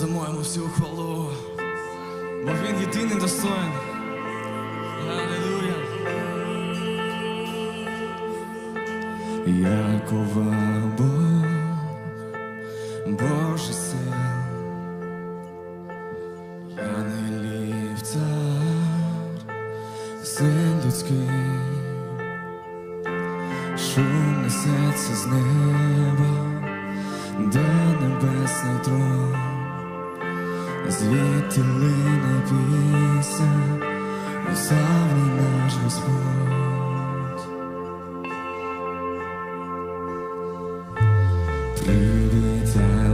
воздамо всю хвалу, бо він єдиний достоин. Аллилуйя. Якова Бог, Боже син, Янелів цар, син людський, шум несеться з неба, де небесний трон, звідти лине пісня, Усавний наш Господь. Привітай,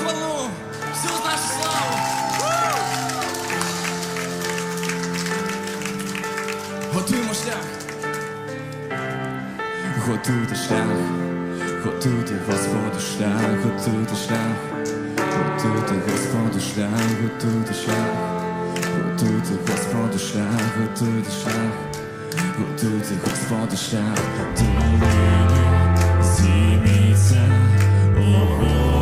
хвалу, всю нашу славу. Готуємо шлях. Готуйте шлях, готуйте Господу шлях, готуйте шлях, готуйте Господу шлях, готуйте шлях, готуйте Господу шлях, готуйте шлях, готуйте Господу шлях, готуйте зіміться. Oh,